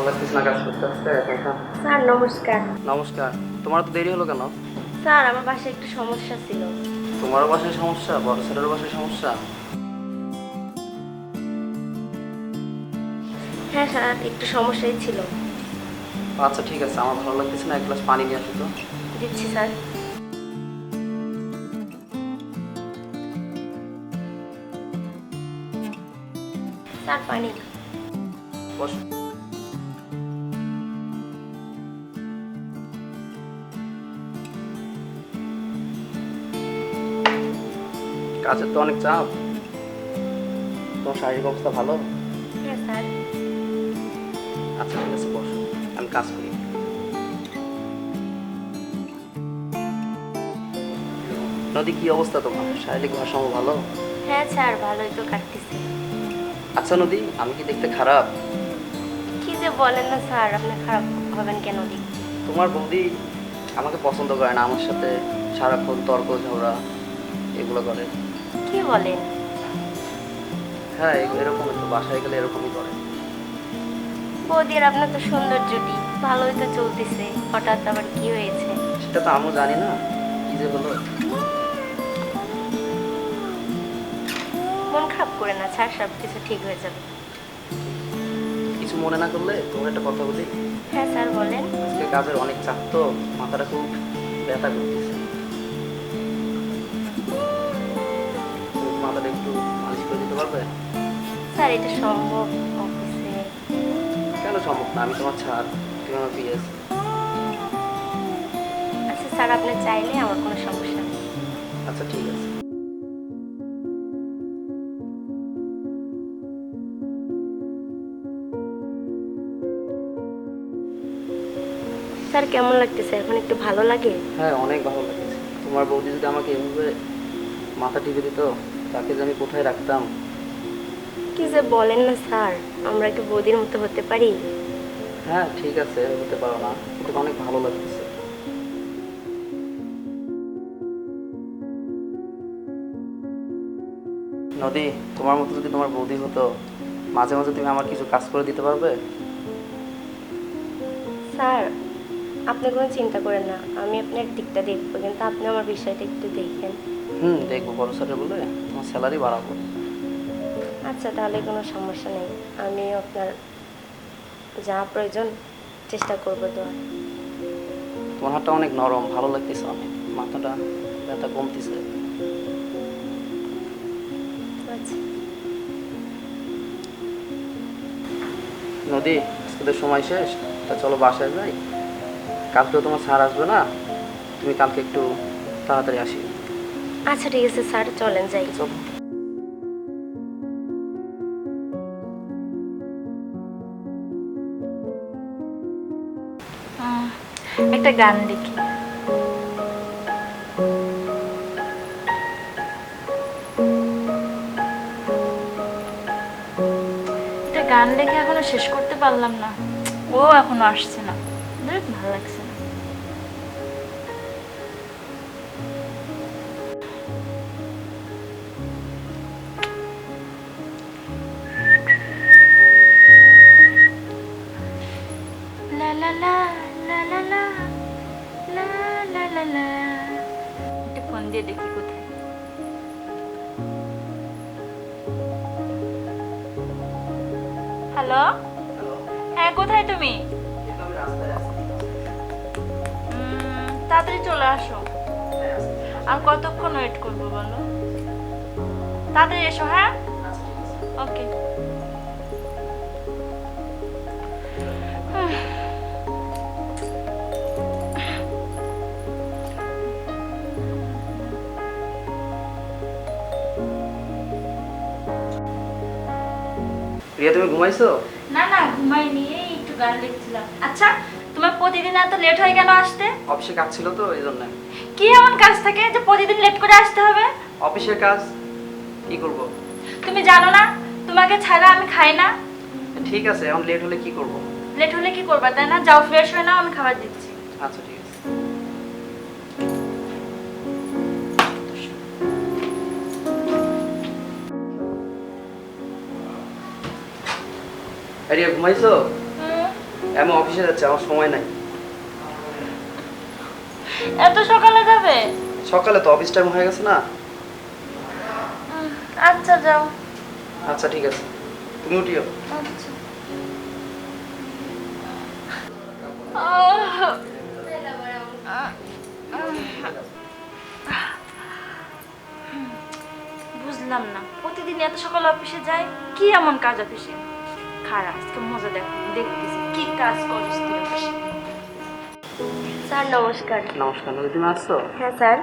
ভালো লাগতেছে কাজ করতে আসতে স্যার নমস্কার। নমস্কার। তোমার তো দেরি হলো কেন? স্যার আমার বাসায় একটু সমস্যা ছিল। তোমারও বাসায় সমস্যা বড় স্যারেরও বাসায় সমস্যা? হ্যাঁ স্যার একটু সমস্যাই ছিল। আচ্ছা ঠিক আছে আমার ভালো লাগতেছে না এক গ্লাস পানি নিয়ে আসো তো। দিচ্ছি স্যার। স্যার পানি। বস। কাজের তো অনেক চাপ। তোমার শারীরিক অবস্থা ভালো? হ্যাঁ স্যার। আচ্ছা ঠিক আছে বস। আমি কাজ করি। নদী কি অবস্থা তোমার? শারীরিক ভারসাম্য ভালো? হ্যাঁ স্যার ভালোই তো কাটতেছে। আচ্ছা নদী আমি কি দেখতে খারাপ? কি যে বলেন না স্যার আপনি খারাপ হবেন কেন দিক তোমার বৌদি আমাকে পছন্দ করে না আমার সাথে সারাক্ষণ তর্ক ঝগড়া এগুলো করে। কি বলেন হ্যাঁ এরকমই তো বাসায় গেলে এরকমই করে। বৌদি আর আপনার তো সুন্দর জুটি ভালোই তো চলতেছে হঠাৎ আবার কি হয়েছে? সেটা তো আমিও জানি না কি যে হলো। মন খারাপ করে না স্যার সব কিছু ঠিক হয়ে যাবে। কিছু মনে না করলে তোমার একটা কথা বলি। হ্যাঁ স্যার বলেন। আজকে কাজের অনেক চাপ তো মাথাটা খুব ব্যথা করতেছে। মাথাটা একটু মালিশ করে দিতে পারবে? স্যার এটা সম্ভব অফিসে। কেন সম্ভব না? আমি তোমার ছাড় তুমি আমার পিএস আচ্ছা স্যার আপনি চাইলে আমার কোনো সমস্যা নেই। আচ্ছা ঠিক আছে। স্যার কেমন লাগতেছে? এখন একটু ভালো লাগে? হ্যাঁ অনেক ভালো লাগছে। তোমার বৌদি যদি আমাকে এভাবে মাথা টিপে দিত তাকে যে আমি কোথায় রাখতাম? কি যে বলেন না স্যার। আমরা কি বৌদির মতো হতে পারি? হ্যাঁ ঠিক আছে হতে পারো না। কিন্তু অনেক ভালো লাগতেছে। নদী তোমার মতো যদি তোমার বৌদি হতো মাঝে মাঝে তুমি আমার কিছু কাজ করে দিতে পারবে? স্যার আপনি কোনো চিন্তা করেন না। আমি আপনার দিকটা দেখব কিন্তু আপনি আমার বিষয়টা একটু দেখেন। হুম দেখব বড় স্যারের বলে। তোমার স্যালারি বাড়াবো। আচ্ছা তাহলে কোনো সমস্যা নেই। আমি আপনার যা প্রয়োজন চেষ্টা করব দেওয়ার তোমার হাতটা অনেক নরম ভালো লাগতেছে অনেক। মাথাটা ব্যথা কমতেছে। আচ্ছা। নদী আজকে সময় শেষ? তা চলো বাসায় যাই। কালকেও তোমার স্যার আসবে না? তুমি কালকে একটু তাড়াতাড়ি আসি। আচ্ছা ঠিক আছে স্যার, চলেন যাই। একটা গান দেখি। একটা গান দেখে এখনও শেষ করতে পারলাম না। ও এখনও আসছে না। ভালো লাগছে। লা একটা ফোন দিয়ে দেখি কোথায়? হ্যালো? হ্যাঁ কোথায় তুমি? তাড়াতাড়ি চলে আসো। আর কতক্ষণ ওয়েট করব বলো? তাড়াতাড়ি এসো হ্যাঁ? ওকে প্রিয়া তুমি ঘুমাইছো? না না ঘুমাইনি এই একটু গান লিখছিলাম আচ্ছা তোমার প্রতিদিন এত লেট হয়ে কেন আসতে? অফিসে কাজ ছিল তো এই জন্য। কি এমন কাজ থাকে যে প্রতিদিন লেট করে আসতে হবে? অফিসের কাজ কি করব? তুমি জানো না তোমাকে ছাড়া আমি খাই না। ঠিক আছে এখন লেট হলে কি করব? লেট হলে কি করবা তাই না? যাও ফ্রেশ হয়ে নাও আমি খাবার দিচ্ছি। আচ্ছা ঠিক আছে রিয়া ঘুমাইছো আমি অফিসে যাচ্ছি আমার সময় নাই। এত সকালে যাবে? সকালে তো অফিস টাইম হয়ে গেছে না। আচ্ছা যাও। আচ্ছা ঠিক আছে। তুমি উঠিও। আচ্ছা। বুঝলাম না প্রতিদিন এত সকালে অফিসে যায় কি এমন কাজ অফিসে? খারাপ আজকে মজা দেখো দেখতেছি কি কাজ করিস তুই স্যার নমস্কার। নমস্কার নদী তুমি আসছো হ্যাঁ স্যার।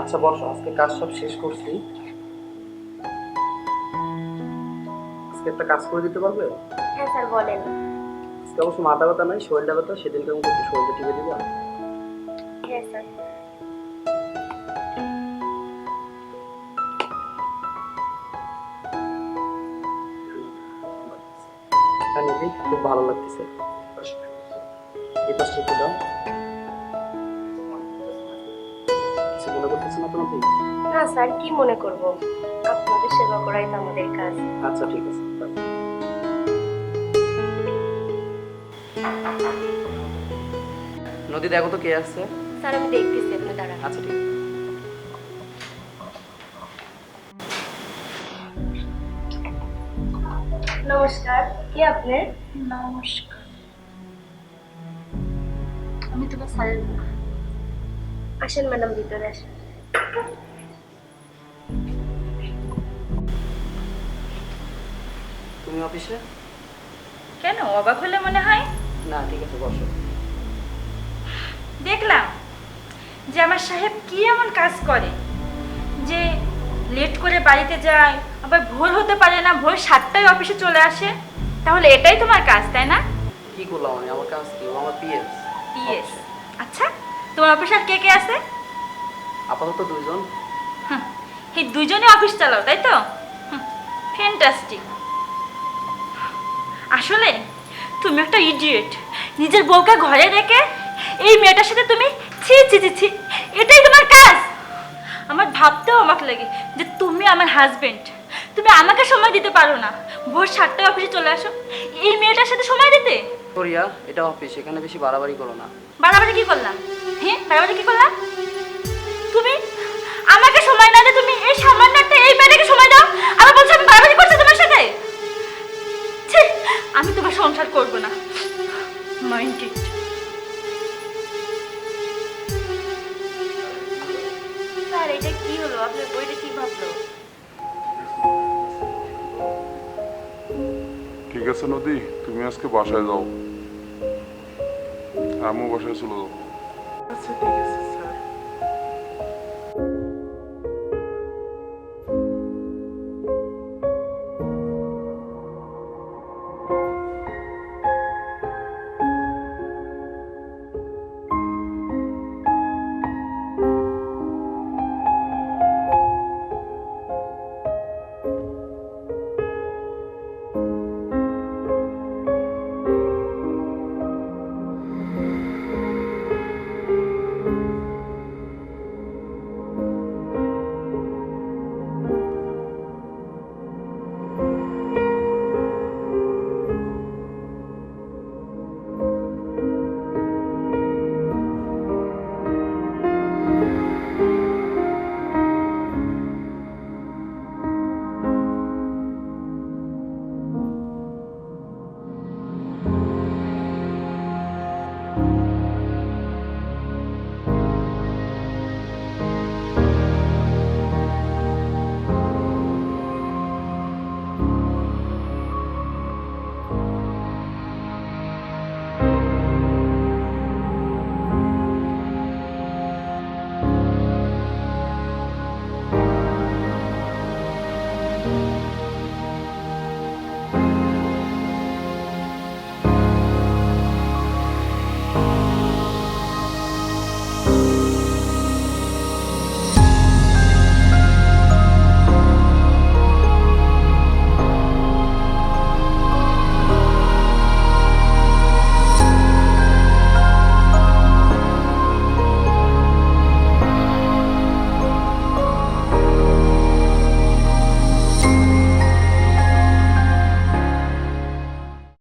আচ্ছা বসো আজকে কাজ সব শেষ করছি। আজকে একটা কাজ করে দিতে পারবে? হ্যাঁ স্যার বলেন। আজকে অবশ্য মাথা ব্যথা নাই শরীরটা ব্যথা সেদিনকে আমাকে একটু শরীরটা টিপে দিবা হ্যাঁ স্যার। খুব ভালো লাগতেছে। এই পাশটা একটু দাও। কিছু মনে করতেছে না তোমাকে না স্যার কি মনে করব? আপনাদের সেবা করাই তো আমাদের কাজ। আচ্ছা ঠিক আছে। নদী দেখো তো কে আসছে স্যার আমি দেখতেছি আপনি দাঁড়ান। আচ্ছা ঠিক আছে। নমস্কার কে আপনি নমস্কার। আমি তোমার স্যারের আসেন ম্যাডাম ভিতরে আসেন। তুমি অফিসে? কেন? অবাক হলে মনে হয়? না ঠিক আছে বসো। দেখলাম যে আমার সাহেব কি এমন কাজ করে? লেট করে বাড়িতে যায় আবার ভোর হতে পারে না ভোর সাতটায় অফিসে চলে আসে। তাহলে এটাই তোমার কাজ তাই না? কি করলাম আমি? আমার কাজ কি? আমার পিএস ইয়েস আচ্ছা তোমার অফিসে আর কে কে আছে? আপাতত দুইজন। হুম, এই দুজনে অফিস চালাও তাই তো? ফ্যান্টাস্টিক আসলে তুমি একটা ইডিয়েট নিজের বউকে ঘরে রেখে এই মেয়েটার সাথে তুমি ছি ছি ছি ছি এটাই তোমার কাজ। আমার ভাবতেও অবাক লাগে যে তুমি আমার হাজবেন্ড তুমি আমাকে সময় দিতে পারো না। ভোর সাতটায় অফিসে চলে আসো। এই মেয়েটার সাথে সময় দিতে? করিয়া এটা অফিস এখানে বেশি বাড়াবাড়ি করো না। বাড়াবাড়ি কি করলাম হ্যাঁ বাড়াবাড়ি কি করলাম তুমি আমাকে সময় না দিয়ে তুমি এই সামান্য একটা এই মেয়েটাকে সময় দাও। আবার বলছো আমি বাড়াবাড়ি করছি তোমার সাথে? আমি তোমার সংসার করব না। মাইন্ড কি হলো? আপনার বইটা কি ভাবলো? ঠিক আছে নদী তুমি আজকে বাসায় যাও। আমিও বাসায় চলে যাব আচ্ছা ঠিক আছে